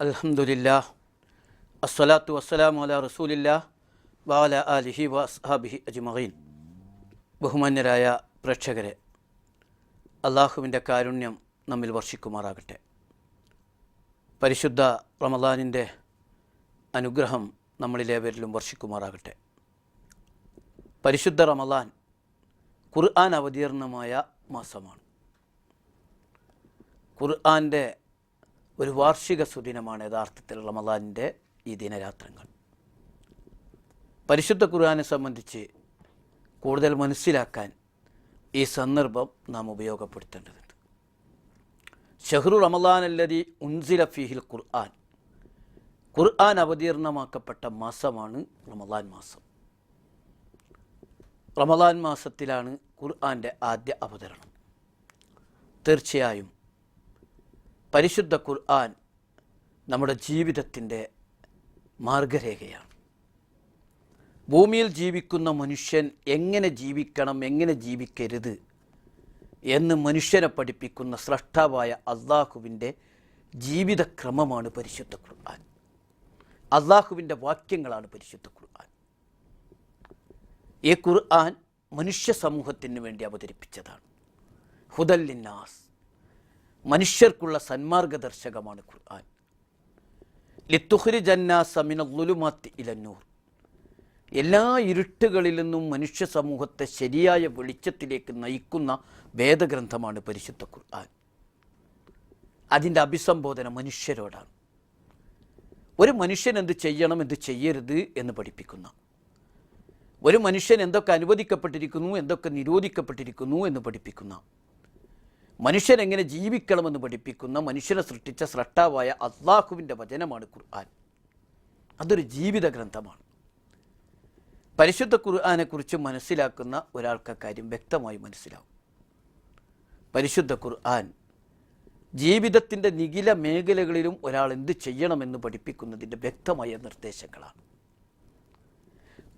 അൽഹംദുലില്ലാ അസ്സലാത്തു വസ്സലാമു അല റസൂലില്ലാ വാല അലിഹി വസ്ഹാബിഹി അജ്മഹീൻ ബഹുമാന്യരായ പ്രേക്ഷകരെ അള്ളാഹുവിന്റെ കാരുണ്യം നമ്മിൽ വർഷിക്കുമാറാകട്ടെ. പരിശുദ്ധ റമദാനിന്റെ അനുഗ്രഹം നമ്മളിലേവരിലും വർഷിക്കുമാറാകട്ടെ. പരിശുദ്ധ റമദാൻ ഖുർആൻ അവതീർണമായ മാസമാണ്. ഖുർആന്റെ ഒരു വാർഷിക സുദിനമാണ് യഥാർത്ഥത്തിൽ റമദാനിന്റെ ഈ ദിനരാത്രങ്ങൾ. പരിശുദ്ധ ഖുർആനെ സംബന്ധിച്ച് കൂടുതൽ മനസ്സിലാക്കാൻ ഈ സന്ദർഭം നാം ഉപയോഗപ്പെടുത്തേണ്ടതുണ്ട്. ഷഹ്റു റമദാൻ അല്ലതി ഉൻസില ഫിഹിൽ ഖുർആൻ. ഖുർആൻ അവതീർണമാക്കപ്പെട്ട മാസമാണ് റമദാൻ മാസം. റമദാൻ മാസത്തിലാണ് ഖുർആന്റെ ആദ്യ അവതരണം. തീർച്ചയായും പരിശുദ്ധ ഖുർആൻ നമ്മുടെ ജീവിതത്തിന്റെ മാർഗരേഖയാണ്. ഭൂമിയിൽ ജീവിക്കുന്ന മനുഷ്യൻ എങ്ങനെ ജീവിക്കണം എങ്ങനെ ജീവിക്കരുത് എന്ന് മനുഷ്യനെ പഠിപ്പിക്കുന്ന സ്രഷ്ടാവായ അള്ളാഹുവിന്റെ ജീവിതക്രമമാണ് പരിശുദ്ധ ഖുർആൻ. അള്ളാഹുവിന്റെ വാക്യങ്ങളാണ് പരിശുദ്ധ ഖുർആൻ. ഈ ഖുർആൻ മനുഷ്യ സമൂഹത്തിന് വേണ്ടി അവതരിപ്പിച്ചതാണ്. ഹുദല്ലിന്നാസ് മനുഷ്യർക്കുള്ള സന്മാർഗദർശകമാണ് ഖുർആൻ. ലിത്തുഹരി ജന്നാസ മിനുലുമാത്തി ഇലന്നൂർ എല്ലാ ഇരുട്ടുകളിൽ നിന്നും മനുഷ്യ സമൂഹത്തെ ശരിയായ വെളിച്ചത്തിലേക്ക് നയിക്കുന്ന വേദഗ്രന്ഥമാണ് പരിശുദ്ധ ഖുർആൻ. അതിന്റെ അഭിസംബോധന മനുഷ്യരോടാണ്. ഒരു മനുഷ്യൻ എന്ത് ചെയ്യണം എന്ത് ചെയ്യരുത് എന്ന് പഠിപ്പിക്കുന്ന. ഒരു മനുഷ്യൻ എന്തൊക്കെ അനുവദിക്കപ്പെട്ടിരിക്കുന്നു എന്തൊക്കെ നിരോധിക്കപ്പെട്ടിരിക്കുന്നു എന്ന് പഠിപ്പിക്കുന്ന. മനുഷ്യൻ എങ്ങനെ ജീവിക്കണമെന്ന് പഠിപ്പിക്കുന്ന മനുഷ്യനെ സൃഷ്ടിച്ച സ്രഷ്ടാവായ അള്ളാഹുവിന്റെ വചനമാണ് ഖുർആൻ. അതൊരു ജീവിത ഗ്രന്ഥമാണ്. പരിശുദ്ധ ഖുർആാനെക്കുറിച്ച് മനസ്സിലാക്കുന്ന ഒരാൾക്ക് കാര്യം വ്യക്തമായി മനസ്സിലാവും. പരിശുദ്ധ ഖുർആൻ ജീവിതത്തിന്റെ നികില മേഖലകളിലും ഒരാൾ എന്ത് ചെയ്യണമെന്ന് പഠിപ്പിക്കുന്നതിന്റെ വ്യക്തമായ നിർദ്ദേശങ്ങളാണ്.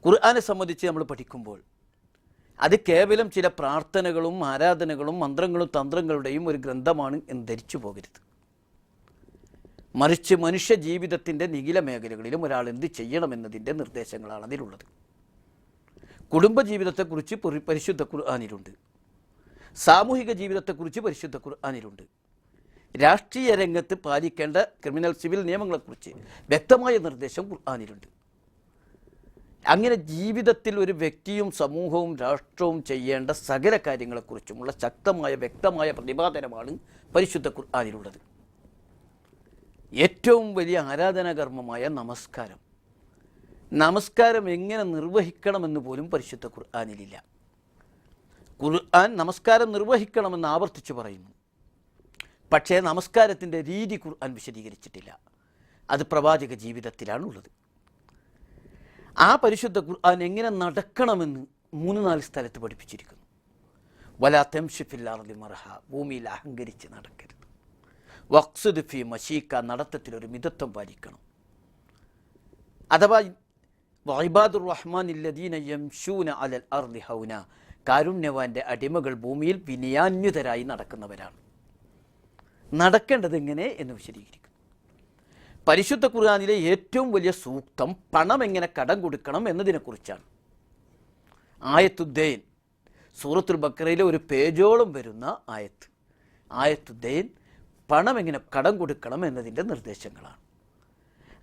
ഖുർആനെ സംബന്ധിച്ച് നമ്മൾ പഠിക്കുമ്പോൾ അത് കേവലം ചില പ്രാർത്ഥനകളും ആരാധനകളും മന്ത്രങ്ങളും തന്ത്രങ്ങളുടെയും ഒരു ഗ്രന്ഥമാണ് എന്ന് ധരിച്ചു പോകരുത്. മറിച്ച് മനുഷ്യ ജീവിതത്തിന്റെ നികില മേഖലകളിലും ഒരാൾ എന്ത് ചെയ്യണമെന്നതിന്റെ നിർദ്ദേശങ്ങളാണ് അതിലുള്ളത്. കുടുംബജീവിതത്തെക്കുറിച്ച് പരി- പരിശുദ്ധ ഖുർആാനിലുണ്ട്. സാമൂഹിക ജീവിതത്തെക്കുറിച്ച് പരിശുദ്ധ ഖുർആാനിലുണ്ട്. രാഷ്ട്രീയ രംഗത്ത് പാലിക്കേണ്ട ക്രിമിനൽ സിവിൽ നിയമങ്ങളെക്കുറിച്ച് വ്യക്തമായ നിർദ്ദേശം ഖുർആാനിലുണ്ട്. അങ്ങനെ ജീവിതത്തിൽ ഒരു വ്യക്തിയും സമൂഹവും രാഷ്ട്രവും ചെയ്യേണ്ട സകല കാര്യങ്ങളെക്കുറിച്ചുമുള്ള ശക്തമായ വ്യക്തമായ പ്രതിപാദനമാണ് പരിശുദ്ധ ഖുർആാനിലുള്ളത്. ഏറ്റവും വലിയ ആരാധനാകർമ്മമായ നമസ്കാരം. നമസ്കാരം എങ്ങനെ നിർവഹിക്കണമെന്ന് പോലും പരിശുദ്ധ ഖുർആാനിലില്ല. ഖുർആൻ നമസ്കാരം നിർവഹിക്കണമെന്ന് ആവർത്തിച്ച് പറയുന്നു. പക്ഷേ നമസ്കാരത്തിന്റെ രീതി ഖുർആൻ വിശദീകരിച്ചിട്ടില്ല. അത് പ്രവാചക ജീവിതത്തിലാണ് ഉള്ളത് ആ പരിശുദ്ധ ഖുർആൻ എങ്ങനെ നടക്കണമെന്ന് മൂന്ന് നാല് സ്ഥലത്ത് പഠിപ്പിച്ചിരിക്കുന്നു. വലാ തെംഷിഫില്ലാർലി മർഹ ഭൂമിയിൽ അഹങ്കരിച്ച് നടക്കരുത്. വക്സുദ് ഫി മഷീക്ക നടത്തത്തിൽ ഒരു മിതത്വം പാലിക്കണം. അഥവാ വൈബാദുർ റഹ്മാൻ യംഷൂന അലൽ അർലി ഹൗന കാരുണ്യവാന്റെ അടിമകൾ ഭൂമിയിൽ വിനയാന്യുതരായി നടക്കുന്നവരാണ്. നടക്കേണ്ടത് എങ്ങനെ എന്ന് വിശദീകരിക്കുന്നു പരിശുദ്ധ ഖുർആാനിലെ ഏറ്റവും വലിയ സൂക്തം പണം എങ്ങനെ കടം കൊടുക്കണം എന്നതിനെക്കുറിച്ചാണ്. ആയത്തുദ്ദൈൻ സൂറത്തുൽ ബക്കറയിലെ ഒരു പേജോളം വരുന്ന ആയത്ത്. ആയത്തുദ്ദൈൻ പണം എങ്ങനെ കടം കൊടുക്കണം എന്നതിന്റെ നിർദ്ദേശങ്ങളാണ്.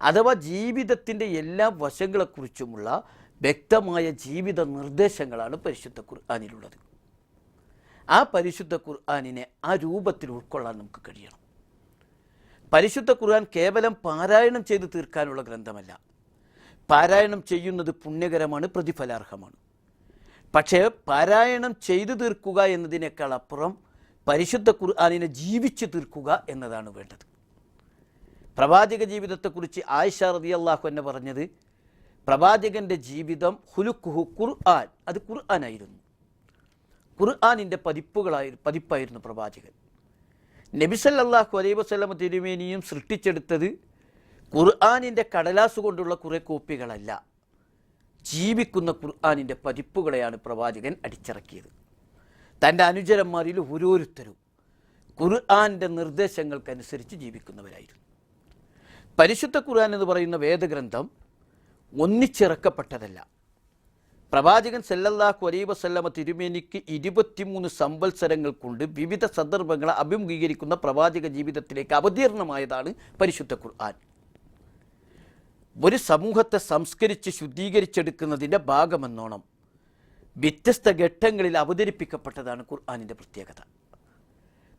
അഥവാ ജീവിതത്തിന്റെ എല്ലാ വശങ്ങളെക്കുറിച്ചുമുള്ള വ്യക്തമായ ജീവിത നിർദ്ദേശങ്ങളാണ് പരിശുദ്ധ ഖുർആാനിലുള്ളത്. ആ പരിശുദ്ധ ഖുർആാനിനെ ആ രൂപത്തിൽ ഉൾക്കൊള്ളാൻ നമുക്ക് കഴിയണം. പരിശുദ്ധ ഖുർആൻ കേവലം പാരായണം ചെയ്ത് തീർക്കാനുള്ള ഗ്രന്ഥമല്ല. പാരായണം ചെയ്യുന്നത് പുണ്യകരമാണ് പ്രതിഫലാർഹമാണ്. പക്ഷേ പാരായണം ചെയ്തു തീർക്കുക എന്നതിനേക്കാൾ അപ്പുറം പരിശുദ്ധ ഖുർആാനിനെ ജീവിച്ചു തീർക്കുക എന്നതാണ് വേണ്ടത്. പ്രവാചക ജീവിതത്തെക്കുറിച്ച് ആയിഷ റതി അള്ളാഹു എന്നെ പറഞ്ഞത് പ്രവാചകന്റെ ജീവിതം ഹുലുക്കുഹു ഖുർആൻ അത് ഖുർആനായിരുന്നു. ഖുർആാനിന്റെ പതിപ്പുകളായി പതിപ്പായിരുന്നു പ്രവാചകൻ. നബിസല്ലാഹു അലൈ വസ്ലമ തിരുമേനിയും സൃഷ്ടിച്ചെടുത്തത് ഖുർആാനിന്റെ കടലാസ് കൊണ്ടുള്ള കുറേ കോപ്പികളല്ല. ജീവിക്കുന്ന ഖുർആാനിന്റെ പതിപ്പുകളെയാണ് പ്രവാചകൻ അടിച്ചിറക്കിയത്. തന്റെ അനുചരന്മാരിൽ ഓരോരുത്തരും ഖുർആാന്റെ നിർദ്ദേശങ്ങൾക്കനുസരിച്ച് ജീവിക്കുന്നവരായിരുന്നു. പരിശുദ്ധ ഖുർആൻ എന്ന് പറയുന്ന വേദഗ്രന്ഥം ഒന്നിച്ചിറക്കപ്പെട്ടതല്ല. പ്രവാചകൻ സല്ലല്ലാഹു അലൈഹി വസല്ലമ തിരുമേനിക്ക് ഇരുപത്തിമൂന്ന് സംവത്സരങ്ങൾ കൊണ്ട് വിവിധ സന്ദർഭങ്ങളെ അഭിമുഖീകരിക്കുന്ന പ്രവാചക ജീവിതത്തിലേക്ക് അവതീർണമായതാണ് പരിശുദ്ധ ഖുർആൻ. ഒരു സമൂഹത്തെ സംസ്കരിച്ച് ശുദ്ധീകരിച്ചെടുക്കുന്നതിന്റെ ഭാഗമെന്നോണം വ്യത്യസ്ത ഘട്ടങ്ങളിൽ അവതരിപ്പിക്കപ്പെട്ടതാണ് ഖുർആാനിന്റെ പ്രത്യേകത.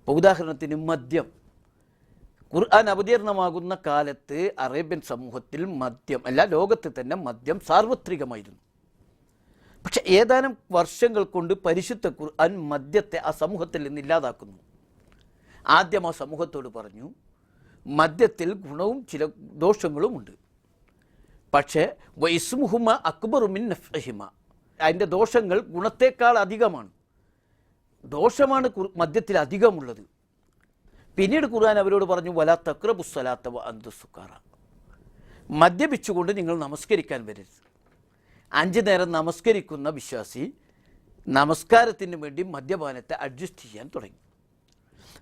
ഇപ്പോൾ ഉദാഹരണത്തിന് മദ്യം. ഖുർആൻ അവതീർണമാകുന്ന കാലത്ത് അറേബ്യൻ സമൂഹത്തിൽ മദ്യം അല്ല ലോകത്ത് തന്നെ മദ്യം സാർവത്രികമായിരുന്നു. പക്ഷെ ഏതാനും വർഷങ്ങൾ കൊണ്ട് പരിശുദ്ധ ഖുർആൻ മദ്യത്തെ ആ സമൂഹത്തിൽ നിന്ന് ഇല്ലാതാക്കുന്നു. ആദ്യം ആ സമൂഹത്തോട് പറഞ്ഞു മദ്യത്തിൽ ഗുണവും ചില ദോഷങ്ങളും ഉണ്ട്. പക്ഷേ വൈസ്മുഹുമ അക്ബറുമിൻ നഫ്ഹിമ. അതിന്റെ ദോഷങ്ങൾ ഗുണത്തേക്കാൾ അധികമാണ്. ദോഷമാണ് മദ്യത്തിൽ അധികമുള്ളത്. പിന്നീട് ഖുർആൻ അവരോട് പറഞ്ഞു വല തക്രബുസ്സലാത്തവ അന്തു സുക്കാറ മദ്യപിച്ചുകൊണ്ട് നിങ്ങൾ നമസ്കരിക്കാൻ വരരുത്. അഞ്ച് നേരം നമസ്കരിക്കുന്ന വിശ്വാസി നമസ്കാരത്തിന് വേണ്ടി മദ്യപാനത്തെ അഡ്ജസ്റ്റ് ചെയ്യാൻ തുടങ്ങി.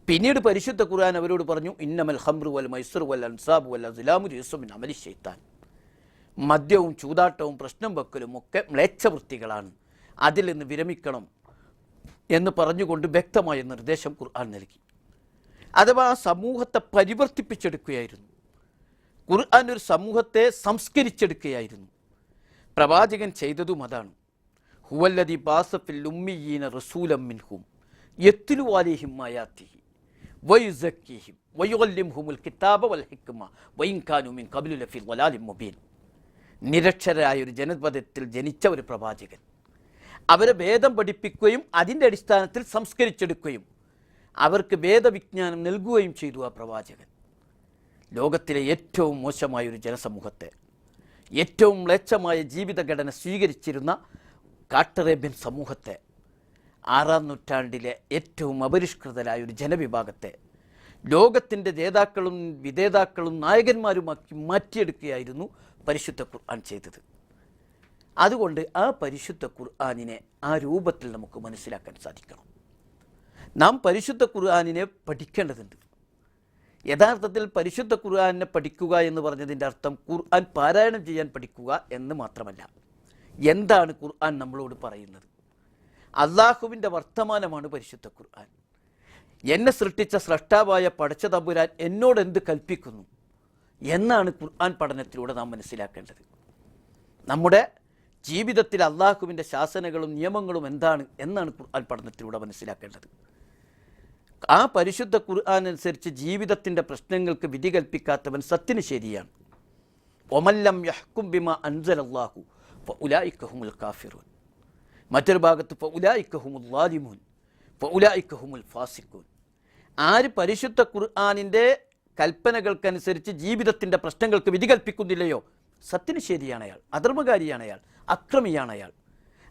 പിന്നീട് പരിശുദ്ധ ഖുർആൻ അവരോട് പറഞ്ഞു ഇന്നമൽ ഹംറു വൽ മൈസൂർ വൽ അൻസാബ് വൽ അസ്ലാമു യൂസുബിൻ അമലി ഷെയ്ത്താൻ മദ്യവും ചൂതാട്ടവും പ്രശ്നം വെക്കലും ഒക്കെ മ്ലേച്ഛവൃത്തികളാണ്. അതിൽ നിന്ന് വിരമിക്കണം എന്ന് പറഞ്ഞുകൊണ്ട് വ്യക്തമായ നിർദ്ദേശം ഖുർആൻ നൽകി. അഥവാ സമൂഹത്തെ പരിവർത്തിപ്പിച്ചെടുക്കുകയായിരുന്നു. ഖുർആൻ ഒരു സമൂഹത്തെ സംസ്കരിച്ചെടുക്കുകയായിരുന്നു. പ്രവാചകൻ ചെയ്തതും അതാണ്. ഹുവല്ലതി ബാസഫിൽ ഉമ്മിയീന റസൂലം മിൻഹും യത്തിലു അലിഹിം ആയാത്തിഹി വയുസക്കീഹിം വയുവല്ലിംഹുമുൽ കിതാബ വൽ ഹിക്മ വൈൻകാനു മിൻ ഖബ്ലു ലഫി വലാലിം മുബീൻ. നിരക്ഷരായ ഒരു ജനപദത്തിൽ ജനിച്ച ഒരു പ്രവാചകൻ. അവരെ വേദം പഠിപ്പിക്കുകയും അതിന്റെ അടിസ്ഥാനത്തിൽ സംസ്കരിച്ചെടുക്കുകയും അവർക്ക് വേദവിജ്ഞാനം നൽകുകയും ചെയ്തു ആ പ്രവാചകൻ. ലോകത്തിലെ ഏറ്റവും മോശമായ ഒരു ജനസമൂഹത്തെ ഏറ്റവും മ്ലേച്ഛമായ ജീവിതഘടന സ്വീകരിച്ചിരുന്ന കാട്ടറേബ്യൻ സമൂഹത്തെ ആറാം നൂറ്റാണ്ടിലെ ഏറ്റവും അപരിഷ്കൃതരായ ഒരു ജനവിഭാഗത്തെ ലോകത്തിന്റെ ജേതാക്കളും വിധേതാക്കളും നായകന്മാരുമാക്കി മാറ്റിയെടുക്കുകയായിരുന്നു പരിശുദ്ധ ഖുർആൻ ചെയ്തത്. അതുകൊണ്ട് ആ പരിശുദ്ധ ഖുർആാനിനെ ആ രൂപത്തിൽ നമുക്ക് മനസ്സിലാക്കാൻ സാധിക്കണം. നാം പരിശുദ്ധ ഖുർആാനിനെ പഠിക്കേണ്ടതുണ്ട്. യഥാർത്ഥത്തിൽ പരിശുദ്ധ ഖുർആാനിനെ പഠിക്കുക എന്ന് പറഞ്ഞതിന്റെ അർത്ഥം ഖുർആൻ പാരായണം ചെയ്യാൻ പഠിക്കുക എന്ന് മാത്രമല്ല. എന്താണ് ഖുർആൻ നമ്മളോട് പറയുന്നത്? അള്ളാഹുവിന്റെ വർത്തമാനമാണ് പരിശുദ്ധ ഖുർആൻ. എന്നെ സൃഷ്ടിച്ച സ്രഷ്ടാവായ പടച്ച തമ്പുരാൻ എന്നോട് എന്ത് കൽപ്പിക്കുന്നു? എന്നാണ് ഖുർആൻ പഠനത്തിലൂടെ നാം മനസ്സിലാക്കേണ്ടത്. നമ്മുടെ ജീവിതത്തിൽ അള്ളാഹുവിന്റെ ശാസനകളും നിയമങ്ങളും എന്താണ് എന്നാണ് ഖുർആൻ പഠനത്തിലൂടെ മനസ്സിലാക്കേണ്ടത്. ആ പരിശുദ്ധ ഖുർആൻ അനുസരിച്ച് ജീവിതത്തിന്റെ പ്രശ്നങ്ങൾക്ക് വിധി കൽപ്പിക്കാത്തവൻ സത്തിന് ശരിയാണ്. ഒമല്ലം യഹ്കും ബിമ അൻസൽ അള്ളാഹു ഉലായിക്കഹുമുൽ കാഫിറൂൻ. മറ്റൊരു ഭാഗത്ത് ഉലായിക്കഹുമുൽ ലാലിമൂൻ ഉലായിക്കഹുമുൽ ഫാസിഖൂൻ. ആര് പരിശുദ്ധ ഖുർആാനിന്റെ കൽപ്പനകൾക്കനുസരിച്ച് ജീവിതത്തിന്റെ പ്രശ്നങ്ങൾക്ക് വിധി കൽപ്പിക്കുന്നില്ലയോ? സത്തിന് ശരിയാണ് അയാൾ അധർമ്മകാരിയാണ് അയാൾ അക്രമിയാണ് അയാൾ.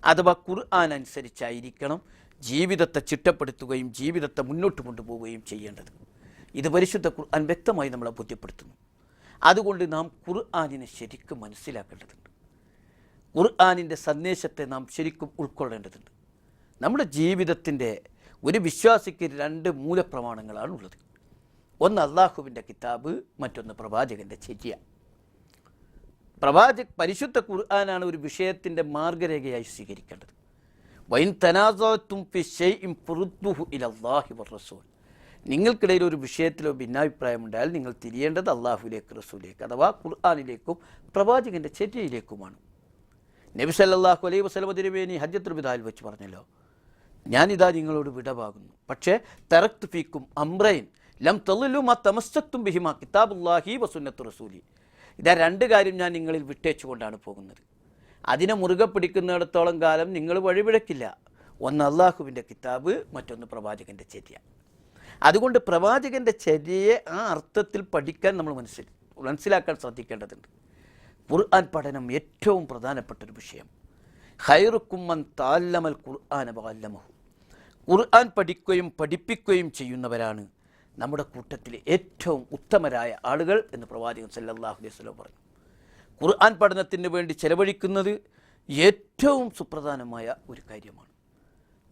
അഥവാ ഖുർആൻ അനുസരിച്ചായിരിക്കണം ജീവിതത്തെ ചിട്ടപ്പെടുത്തുകയും ജീവിതത്തെ മുന്നോട്ട് കൊണ്ടുപോവുകയും ചെയ്യേണ്ടത്. ഇത് പരിശുദ്ധ ഖുർആൻ വ്യക്തമായി നമ്മളെ ബോധ്യപ്പെടുത്തുന്നു. അതുകൊണ്ട് നാം ഖുർആാനിനെ ശരിക്കും മനസ്സിലാക്കേണ്ടതുണ്ട്. ഖുർആാനിന്റെ സന്ദേശത്തെ നാം ശരിക്കും ഉൾക്കൊള്ളേണ്ടതുണ്ട്. നമ്മുടെ ജീവിതത്തിന്റെ ഒരു വിശ്വാസിക്ക് രണ്ട് മൂലപ്രമാണങ്ങളാണ് ഉള്ളത്. ഒന്ന് അള്ളാഹുവിന്റെ കിതാബ് മറ്റൊന്ന് പ്രവാചകന്റെ ചര്യ. പ്രവാചക പരിശുദ്ധ ഖുർആനാണ് ഒരു വിഷയത്തിന്റെ മാർഗരേഖയായി സ്വീകരിക്കേണ്ടത്. റസൂൽ. നിങ്ങൾക്കിടയിൽ ഒരു വിഷയത്തിലോ ഭിന്നാഭിപ്രായമുണ്ടായാൽ നിങ്ങൾ തിരിയേണ്ടത് അള്ളാഹുലേക്ക് റസൂലേക്ക് അഥവാ ഖുർആാനിലേക്കും പ്രവാചകന്റെ ചര്യയിലേക്കുമാണ് നബി സല്ലല്ലാഹു അലൈഹി വസല്ലമ തിരുമേനി ഹജ്ജത്തുൽ വെച്ച് പറഞ്ഞല്ലോ ഞാനിതാ നിങ്ങളോട് വിടവാകുന്നു. പക്ഷേ തറക്തു ഫീക്കും അമ്രൈൻ ലം തള്ളിലും ആ തമസ്സക്തും ബിഹിമ കിതാബുല്ലാഹി വസുന്നത്തു റസൂലി. ഇതാ രണ്ട് കാര്യം ഞാൻ നിങ്ങളിൽ വിട്ടേച്ചുകൊണ്ടാണ് പോകുന്നത്. അതിനെ മുറുകെ പിടിക്കുന്നിടത്തോളം കാലം നിങ്ങൾ വഴിപിഴക്കില്ല ഒന്ന് അള്ളാഹുവിന്റെ കിതാബ് മറ്റൊന്ന് പ്രവാചകന്റെ ചര്യ. അതുകൊണ്ട് പ്രവാചകന്റെ ചര്യയെ ആ അർത്ഥത്തിൽ പഠിക്കാൻ നമ്മൾ മനസ്സിൽ മനസ്സിലാക്കാൻ ശ്രദ്ധിക്കേണ്ടതുണ്ട്. ഖുർആൻ പഠനം ഏറ്റവും പ്രധാനപ്പെട്ട ഒരു വിഷയം ഹൈറുക്കുമ്മൻ താല്ലമൽ ഖുർആൻ വാല്ലമഹു ഖുർആൻ പഠിക്കുകയും പഠിപ്പിക്കുകയും ചെയ്യുന്നവരാണ് നമ്മുടെ കൂട്ടത്തിലെ ഏറ്റവും ഉത്തമരായ ആളുകൾ എന്ന് പ്രവാചകൻ സല്ലല്ലാഹു അലൈഹി പറഞ്ഞു. ഖുർആൻ പഠനത്തിന് വേണ്ടി ചെലവഴിക്കുന്നത് ഏറ്റവും സുപ്രധാനമായ ഒരു കാര്യമാണ്.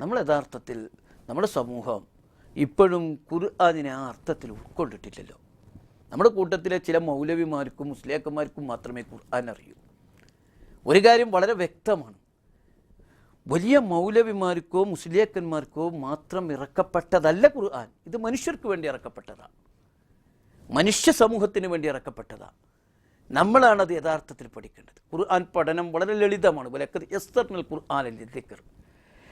നമ്മൾ യഥാർത്ഥത്തിൽ നമ്മുടെ സമൂഹം ഇപ്പോഴും ഖുർആാനിനെ ആ അർത്ഥത്തിൽ ഉൾക്കൊണ്ടിട്ടില്ലല്ലോ. നമ്മുടെ കൂട്ടത്തിലെ ചില മൗലവിമാർക്കും മുസ്ലിയാക്കന്മാർക്കും മാത്രമേ ഖുർആൻ അറിയൂ. ഒരു കാര്യം വളരെ വ്യക്തമാണ്. വലിയ മൗലവിമാർക്കോ മുസ്ലിയാക്കന്മാർക്കോ മാത്രം ഇറക്കപ്പെട്ടതല്ല ഖുർആൻ. ഇത് മനുഷ്യർക്ക് വേണ്ടി ഇറക്കപ്പെട്ടതാണ് മനുഷ്യ സമൂഹത്തിന് വേണ്ടി ഇറക്കപ്പെട്ടതാണ് നമ്മളാണത് യഥാർത്ഥത്തിൽ പഠിക്കേണ്ടത്. ഖുർആൻ പഠനം വളരെ ലളിതമാണ്. വലക്കത് എസ്തർണൽ ഖുർആൻ ദിക്കർ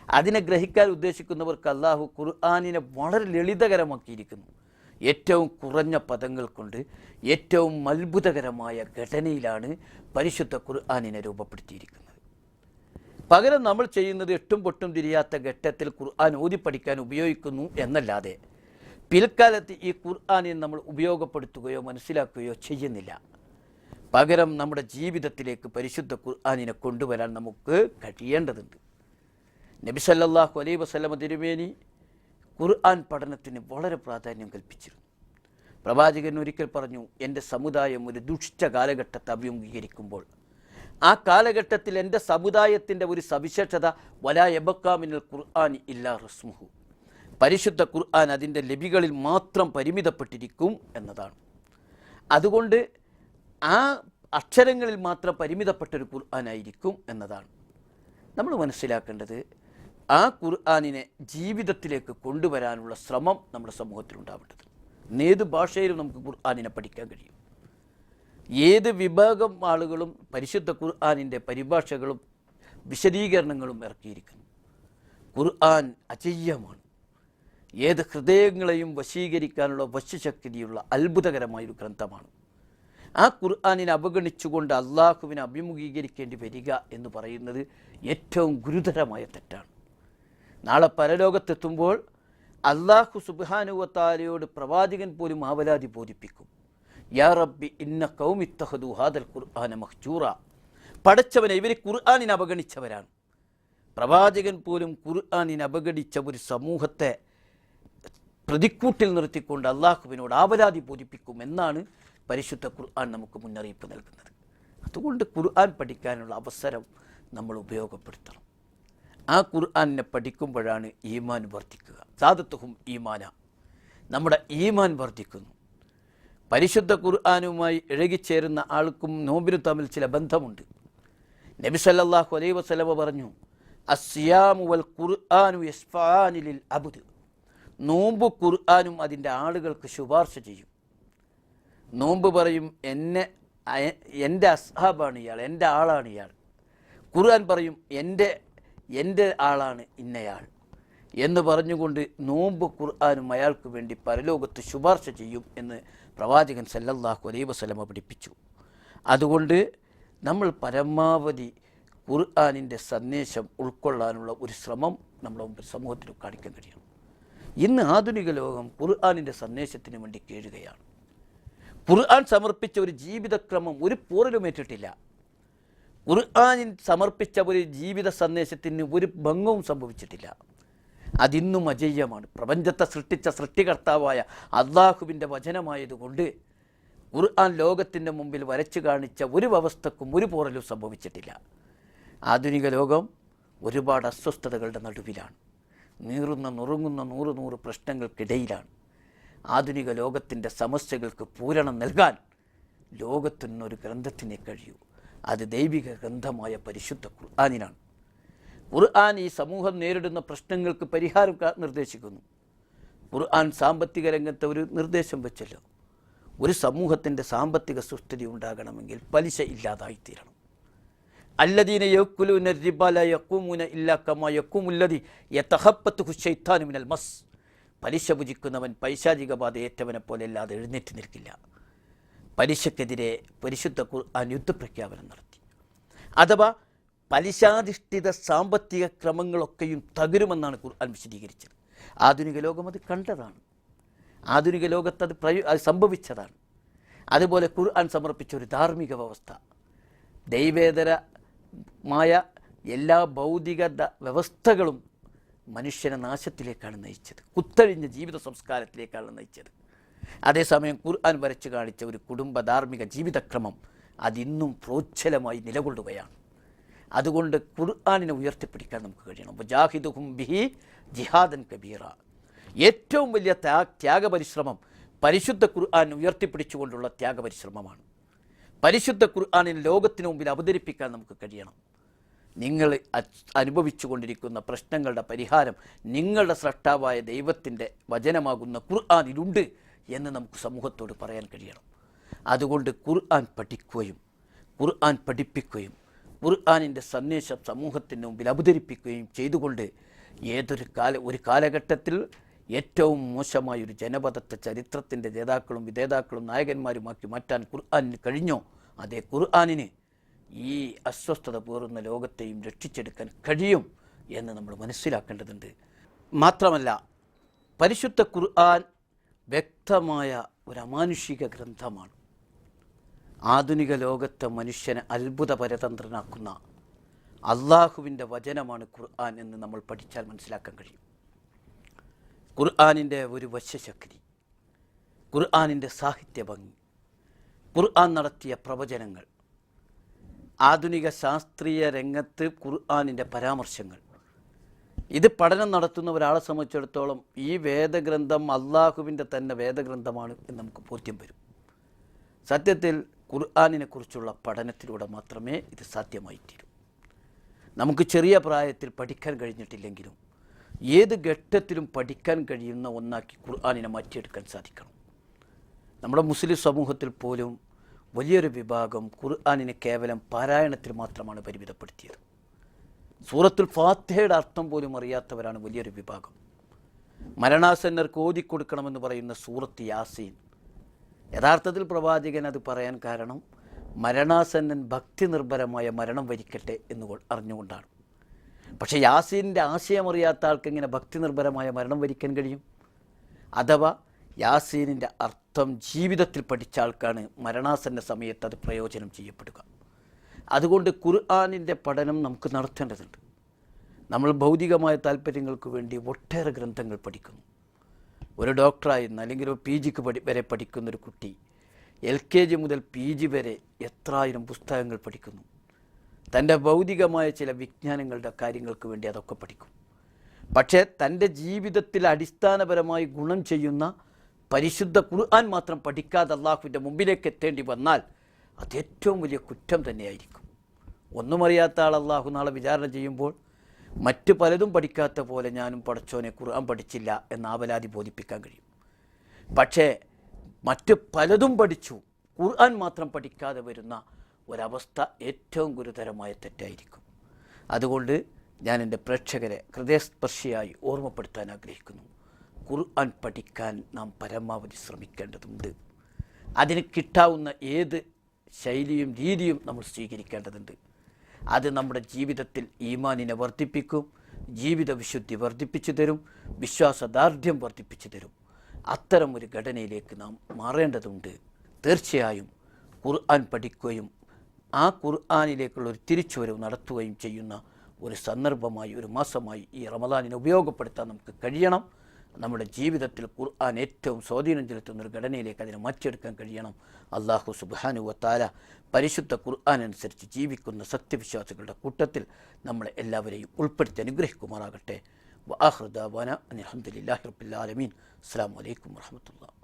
അതിനെ ഗ്രഹിക്കാൻ ഉദ്ദേശിക്കുന്നവർക്ക് അള്ളാഹു ഖുർആാനിനെ വളരെ ലളിതകരമാക്കിയിരിക്കുന്നു. ഏറ്റവും കുറഞ്ഞ പദങ്ങൾ കൊണ്ട് ഏറ്റവും അത്ഭുതകരമായ ഘടനയിലാണ് പരിശുദ്ധ ഖുർആാനിനെ രൂപപ്പെടുത്തിയിരിക്കുന്നത്. പകരം നമ്മൾ ചെയ്യുന്നത് എട്ടും പൊട്ടും തിരിയാത്ത ഘട്ടത്തിൽ ഖുർആൻ ഓതി പഠിക്കാൻ ഉപയോഗിക്കുന്നു എന്നല്ലാതെ പിൽക്കാലത്ത് ഈ ഖുർആാനിനെ നമ്മൾ ഉപയോഗപ്പെടുത്തുകയോ മനസ്സിലാക്കുകയോ ചെയ്യുന്നില്ല. പകരം നമ്മുടെ ജീവിതത്തിലേക്ക് പരിശുദ്ധ ഖുർആാനിനെ കൊണ്ടുവരാൻ നമുക്ക് കഴിയേണ്ടതുണ്ട്. നബി സല്ലല്ലാഹു അലൈഹി വസല്ലമ തിരുമേനി ഖുർആൻ പഠനത്തിന് വളരെ പ്രാധാന്യം കൽപ്പിച്ചിരുന്നു. പ്രവാചകൻ ഒരിക്കൽ പറഞ്ഞു എന്റെ സമുദായം ഒരു ദുഷ്ട കാലഘട്ടത്തെ അഭിമുഖീകരിക്കുമ്പോൾ ആ കാലഘട്ടത്തിൽ എന്റെ സമുദായത്തിന്റെ ഒരു സവിശേഷത വലാ എബക്കാമിനൽ ഖുർആൻ ഇല്ലാ റസ്മുഹു. പരിശുദ്ധ ഖുർആൻ അതിന്റെ ലിപികളിൽ മാത്രം പരിമിതപ്പെട്ടിരിക്കും എന്നതാണ്. അതുകൊണ്ട് ആ അക്ഷരങ്ങളിൽ മാത്രം പരിമിതപ്പെട്ടൊരു ഖുർആാനായിരിക്കും എന്നതാണ്. നമ്മൾ മനസ്സിലാക്കേണ്ടത് ആ ഖുർആാനിനെ ജീവിതത്തിലേക്ക് കൊണ്ടുവരാനുള്ള ശ്രമം നമ്മുടെ സമൂഹത്തിൽ ഉണ്ടാവേണ്ടത് ഏത് ഭാഷയിലും നമുക്ക് ഖുർആാനിനെ പഠിക്കാൻ കഴിയും. ഏത് വിഭാഗം ആളുകളും പരിശുദ്ധ ഖുർആാനിന്റെ പരിഭാഷകളും വിശദീകരണങ്ങളും ഇറക്കിയിരിക്കുന്നു. ഖുർആൻ അചയ്യമാണ് ഏത് ഹൃദയങ്ങളെയും വശീകരിക്കാനുള്ള വശ്യശക്തിയുള്ള അത്ഭുതകരമായൊരു ഗ്രന്ഥമാണ്. ആ ഖുർആാനിനെ അവഗണിച്ചുകൊണ്ട് അള്ളാഹുവിനെ അഭിമുഖീകരിക്കേണ്ടി വരിക എന്ന് പറയുന്നത് ഏറ്റവും ഗുരുതരമായ തെറ്റാണ്. നാളെ പരലോകത്തെത്തുമ്പോൾ അള്ളാഹു സുബാനുവത്താലയോട് പ്രവാചകൻ പോലും ആവലാതി ബോധിപ്പിക്കും. യാ റബ്ബി ഇന്ന കൗമിത്തഹദു ഹാദൽ ഖുർആന മഹ്ജൂറ പടച്ചവനെ ഇവർ ഖുർആാനിനെ അവഗണിച്ചവരാണ്. പ്രവാചകൻ പോലും ഖുർആാനിനെ അവഗണിച്ച ഒരു സമൂഹത്തെ പ്രതിക്കൂട്ടിൽ നിർത്തിക്കൊണ്ട് അള്ളാഹുവിനോട് ആവലാതി ബോധിപ്പിക്കും എന്നാണ് പരിശുദ്ധ ഖുർആൻ നമുക്ക് മുന്നറിയിപ്പ് നൽകുന്നത്. അതുകൊണ്ട് ഖുർആൻ പഠിക്കാനുള്ള അവസരം നമ്മൾ ഉപയോഗപ്പെടുത്തണം. ആ ഖുർആാനിനെ പഠിക്കുമ്പോഴാണ് ഈമാൻ വർദ്ധിക്കുക. സാധത്വവും ഈമാന. നമ്മുടെ ഈമാൻ വർദ്ധിക്കുന്നു. പരിശുദ്ധ ഖുർആാനുമായി ഇഴകിച്ചേരുന്ന ആൾക്കും നോമ്പിനും തമ്മിൽ ചില ബന്ധമുണ്ട്. നബി സല്ലാഹു അലൈ വസല്ലമ പറഞ്ഞു അസ്യാമു വൽ ഖുർആാനു യസ്ഫാനിലിൽ അബുദ്. നോമ്പ് ഖുർആാനും അതിന്റെ ആളുകൾക്ക് ശുപാർശ ചെയ്യും. നോമ്പ് പറയും എന്നെ എന്റെ അസ്ഹാബാണ് ഇയാൾ എന്റെ ആളാണ് ഇയാൾ. ഖുർആൻ പറയും എന്റെ എന്റെ ആളാണ് ഇന്നയാൾ. എന്ന് പറഞ്ഞുകൊണ്ട് നോമ്പ് ഖുർആാനും അയാൾക്ക് വേണ്ടി പരലോകത്ത് ശുപാർശ ചെയ്യും എന്ന് പ്രവാചകൻ സല്ലല്ലാഹു അലൈഹി വസ്ലമ പഠിപ്പിച്ചു. അതുകൊണ്ട് നമ്മൾ പരമാവധി ഖുർആാനിന്റെ സന്ദേശം ഉൾക്കൊള്ളാനുള്ള ഒരു ശ്രമം നമ്മുടെ മുമ്പിൽ സമൂഹത്തിൽ കാണിക്കാൻ കഴിയണം. ഇന്ന് ആധുനിക ലോകം ഖുർആാനിന്റെ സന്ദേശത്തിന് വേണ്ടി കേഴുകയാണ്. ഖുർആൻ സമർപ്പിച്ച ഒരു ജീവിതക്രമം ഒരു പോറിലും ഏറ്റിട്ടില്ല. ഖുർആാനിൽ സമർപ്പിച്ച ഒരു ജീവിത സന്ദേശത്തിന് ഒരു ഭംഗവും സംഭവിച്ചിട്ടില്ല. അതിന്നും അജയ്യമാണ് പ്രപഞ്ചത്തെ സൃഷ്ടിച്ച സൃഷ്ടികർത്താവായ അള്ളാഹുവിന്റെ വചനമായതുകൊണ്ട് ഖുർആൻ ലോകത്തിന്റെ മുമ്പിൽ വരച്ചു കാണിച്ച ഒരു വ്യവസ്ഥക്കും ഒരു പോറലും സംഭവിച്ചിട്ടില്ല. ആധുനിക ലോകം ഒരുപാട് അസ്വസ്ഥതകളുടെ നടുവിലാണ്. നീറുന്ന നുറുങ്ങുന്ന നൂറ് നൂറ് പ്രശ്നങ്ങൾക്കിടയിലാണ്. ആധുനിക ലോകത്തിന്റെ സമസ്യകൾക്ക് പൂരണം നൽകാൻ ലോകത്തിനൊരു ഗ്രന്ഥത്തിനെ കഴിയൂ. അത് ദൈവിക ഗ്രന്ഥമായ പരിശുദ്ധ ഖുർആാനിനാണ്. ഖുർആൻ ഈ സമൂഹം നേരിടുന്ന പ്രശ്നങ്ങൾക്ക് പരിഹാരം നിർദ്ദേശിക്കുന്നു. ഖുർആൻ സാമ്പത്തിക രംഗത്തെ ഒരു നിർദ്ദേശം വെച്ചല്ലോ. ഒരു സമൂഹത്തിന്റെ സാമ്പത്തിക സുസ്ഥിതി ഉണ്ടാകണമെങ്കിൽ പലിശ ഇല്ലാതായിത്തീരണം. അല്ലദീന യക്കുലൂന റിബാല യക്കൂമുന ഇല്ലാ കമാ യക്കൂമുല്ലതി യതഹപ്പത്തുഹു ശൈത്താനു മിനൽ മസ്. പലിശ ഭുജിക്കുന്നവൻ പൈശാചിക ബാധ ഏറ്റവനെ പോലെ അല്ലാതെ എഴുന്നേറ്റ് നിൽക്കില്ല. പലിശക്കെതിരെ പരിശുദ്ധ ഖുർആൻ യുദ്ധപ്രഖ്യാപനം നടത്തി. അഥവാ പലിശാധിഷ്ഠിത സാമ്പത്തിക ക്രമങ്ങളൊക്കെയും തകരുമെന്നാണ് ഖുർആൻ വിശദീകരിച്ചത്. ആധുനിക ലോകം അത് കണ്ടതാണ്. ആധുനിക ലോകത്ത് അത് പ്രയോ അത് സംഭവിച്ചതാണ്. അതുപോലെ ഖുർആൻ സമർപ്പിച്ച ഒരു ധാർമ്മിക വ്യവസ്ഥ. ദൈവേതരമായ എല്ലാ ഭൗതിക വ്യവസ്ഥകളും മനുഷ്യനെ നാശത്തിലേക്കാണ് നയിച്ചത്. കുത്തഴിഞ്ഞ ജീവിത സംസ്കാരത്തിലേക്കാണ് നയിച്ചത്. അതേസമയം ഖുർആൻ വരച്ചു കാണിച്ച ഒരു കുടുംബ ധാർമ്മിക ജീവിതക്രമം അതിന്നും പ്രോച്ഛലമായി നിലകൊള്ളുകയാണ്. അതുകൊണ്ട് ഖുർആാനിനെ ഉയർത്തിപ്പിടിക്കാൻ നമുക്ക് കഴിയണം. ജാഹിദുഹും ബിഹി ജിഹാദൻ കബീറ. ഏറ്റവും വലിയ ത്യാ ത്യാഗപരിശ്രമം പരിശുദ്ധ ഖുർആൻ ഉയർത്തിപ്പിടിച്ചുകൊണ്ടുള്ള ത്യാഗപരിശ്രമമാണ്. പരിശുദ്ധ ഖുർആാനിനെ ലോകത്തിനു മുമ്പിൽ അവതരിപ്പിക്കാൻ നമുക്ക് കഴിയണം. നിങ്ങൾ അനുഭവിച്ചു കൊണ്ടിരിക്കുന്ന പ്രശ്നങ്ങളുടെ പരിഹാരം നിങ്ങളുടെ സൃഷ്ടാവായ ദൈവത്തിന്റെ വചനമാകുന്ന ഖുർആാനിലുണ്ട് എന്ന് നമുക്ക് സമൂഹത്തോട് പറയാൻ കഴിയണം. അതുകൊണ്ട് ഖുർആൻ പഠിക്കുകയും ഖുർആൻ പഠിപ്പിക്കുകയും ഖുർആാനിന്റെ സന്ദേശം സമൂഹത്തിന് മുമ്പിൽ അവതരിപ്പിക്കുകയും ചെയ്തുകൊണ്ട് ഏതൊരു കാല ഒരു കാലഘട്ടത്തിൽ ഏറ്റവും മോശമായ ഒരു ജനപദത്തെ ചരിത്രത്തിന്റെ ജേതാക്കളും വിധേതാക്കളും നായകന്മാരുമാക്കി മാറ്റാൻ ഖുർആാനിന് കഴിഞ്ഞോ? അതേ ഖുർആാനിന്. ഈ അസ്വസ്ഥത പേറുന്ന ലോകത്തെയും രക്ഷിച്ചെടുക്കാൻ കഴിയും എന്ന് നമ്മൾ മനസ്സിലാക്കേണ്ടതുണ്ട്. മാത്രമല്ല പരിശുദ്ധ ഖുർആൻ വ്യക്തമായ ഒരു അമാനുഷിക ഗ്രന്ഥമാണ്. ആധുനിക ലോകത്തെ മനുഷ്യനെ അത്ഭുത പരതന്ത്രനാക്കുന്ന അള്ളാഹുവിന്റെ വചനമാണ് ഖുർആൻ എന്ന് നമ്മൾ പഠിച്ചാൽ മനസ്സിലാക്കാൻ കഴിയും. ഖുർആാനിന്റെ ഒരു വശ്യശക്തി ഖുർആാനിന്റെ സാഹിത്യ ഭംഗി ഖുർആൻ നടത്തിയ പ്രവചനങ്ങൾ ആധുനിക ശാസ്ത്രീയ രംഗത്ത് ഖുർആാനിന്റെ പരാമർശങ്ങൾ. ഇത് പഠനം നടത്തുന്ന ഒരാളെ സംബന്ധിച്ചിടത്തോളം ഈ വേദഗ്രന്ഥം അള്ളാഹുവിന്റെ തന്നെ വേദഗ്രന്ഥമാണ് എന്ന് നമുക്ക് ബോധ്യം വരും. സത്യത്തിൽ ഖുർആാനിനെ കുറിച്ചുള്ള പഠനത്തിലൂടെ മാത്രമേ ഇത് സാധ്യമായി തീരൂ നമുക്ക് ചെറിയ പ്രായത്തിൽ പഠിക്കാൻ കഴിഞ്ഞിട്ടില്ലെങ്കിലും ഏത് ഘട്ടത്തിലും പഠിക്കാൻ കഴിയുന്ന ഒന്നാക്കി ഖുർആാനിനെ മാറ്റിയെടുക്കാൻ സാധിക്കണം. നമ്മുടെ മുസ്ലിം സമൂഹത്തിൽ പോലും വലിയൊരു വിഭാഗം ഖുർആാനിനെ കേവലം പാരായണത്തിൽ മാത്രമാണ് പരിമിതപ്പെടുത്തിയത്. സൂറത്തുൽ ഫാത്തിഹയുടെ അർത്ഥം പോലും അറിയാത്തവരാണ് വലിയൊരു വിഭാഗം. മരണാസന്നർക്ക് ഓതിക്കൊടുക്കണമെന്ന് പറയുന്ന സൂറത്ത് യാസീൻ. യഥാർത്ഥത്തിൽ പ്രവാചകൻ അത് പറയാൻ കാരണം മരണാസന്നൻ ഭക്തി നിർഭരമായ മരണം വരിക്കട്ടെ എന്ന് അറിഞ്ഞുകൊണ്ടാണ്. പക്ഷേ യാസീനിന്റെ ആശയം അറിയാത്ത ആൾക്ക് എങ്ങനെ ഭക്തി നിർഭരമായ മരണം വരിക്കാൻ കഴിയും? അഥവാ യാസീനിന്റെ അർത്ഥം ജീവിതത്തിൽ പഠിച്ച ആൾക്കാണ് മരണാസന്ന സമയത്ത് അത് പ്രയോജനം ചെയ്യപ്പെടുക. അതുകൊണ്ട് ഖുർആാനിന്റെ പഠനം നമുക്ക് നടത്തേണ്ടതുണ്ട്. നമ്മൾ ഭൗതികമായ താല്പര്യങ്ങൾക്ക് വേണ്ടി ഒട്ടേറെ ഗ്രന്ഥങ്ങൾ പഠിക്കുന്നു. ഒരു ഡോക്ടറായിരുന്ന അല്ലെങ്കിൽ ഒരു പി ജിക്ക് പഠി വരെ പഠിക്കുന്ന ഒരു കുട്ടി എൽ കെ ജി മുതൽ പി ജി വരെ എത്രായിരം പുസ്തകങ്ങൾ പഠിക്കുന്നു. തന്റെ ഭൗതികമായ ചില വിജ്ഞാനങ്ങളുടെ കാര്യങ്ങൾക്ക് വേണ്ടി അതൊക്കെ പഠിക്കും. പക്ഷേ തന്റെ ജീവിതത്തിൽ അടിസ്ഥാനപരമായി ഗുണം ചെയ്യുന്ന പരിശുദ്ധ ഖുർആൻ മാത്രം പഠിക്കാതെ അള്ളാഹുവിന്റെ മുമ്പിലേക്ക് എത്തേണ്ടി വന്നാൽ അത് ഏറ്റവും വലിയ കുറ്റം തന്നെയായിരിക്കും. ഒന്നും അറിയാത്ത ആൾ അള്ളാഹു നാളെ വിചാരണ ചെയ്യുമ്പോൾ മറ്റ് പലതും പഠിക്കാത്ത പോലെ ഞാനും പഠിച്ചോനെ ഖുർആൻ പഠിച്ചില്ല എന്ന് ആവലാതി ബോധിപ്പിക്കാൻ കഴിയും. പക്ഷേ മറ്റ് പലതും പഠിച്ചു ഖുർആൻ മാത്രം പഠിക്കാതെ വരുന്ന ഒരവസ്ഥ ഏറ്റവും ഗുരുതരമായ തെറ്റായിരിക്കും. അതുകൊണ്ട് ഞാൻ എന്റെ പ്രേക്ഷകരെ ഹൃദയസ്പർശിയായി ഓർമ്മപ്പെടുത്താൻ ആഗ്രഹിക്കുന്നു. ഖുർആൻ പഠിക്കാൻ നാം പരമാവധി ശ്രമിക്കേണ്ടതുണ്ട്. അതിന് കിട്ടാവുന്ന ഏത് ശൈലിയും രീതിയും നമ്മൾ സ്വീകരിക്കേണ്ടതുണ്ട്. അത് നമ്മുടെ ജീവിതത്തിൽ ഈമാനിനെ വർദ്ധിപ്പിക്കും ജീവിത വിശുദ്ധി വർദ്ധിപ്പിച്ചു തരും വിശ്വാസദാർഢ്യം വർദ്ധിപ്പിച്ചു തരും. അത്തരം ഒരു ഘടനയിലേക്ക് നാം മാറേണ്ടതുണ്ട്. തീർച്ചയായും ഖുർആൻ പഠിക്കുകയും ആ ഖുർആാനിലേക്കുള്ള ഒരു തിരിച്ചുവരവ് നടത്തുകയും ചെയ്യുന്ന ഒരു സന്ദർഭമായി ഒരു മാസമായി ഈ റമദാനിനെ ഉപയോഗപ്പെടുത്താൻ നമുക്ക് കഴിയണം. നമ്മുടെ ജീവിതത്തിൽ ഖുർആൻ ഏറ്റവും സ്വാധീനം ചെലുത്തുന്ന ഒരു ഘടനയിലേക്ക് അതിനെ മാറ്റിയെടുക്കാൻ കഴിയണം. അള്ളാഹു സുബാനു വത്താല പരിശുദ്ധ ഖുർആൻ അനുസരിച്ച് ജീവിക്കുന്ന സത്യവിശ്വാസികളുടെ കൂട്ടത്തിൽ നമ്മളെ എല്ലാവരെയും ഉൾപ്പെടുത്തി അനുഗ്രഹിക്കുമാറാകട്ടെ. വാഹൃദാബാന അലഹമുല്ലാഹി റബ്ബിൽ ആലമീൻ. അസ്സാം വലൈക്കും വർഹമത്തുള്ള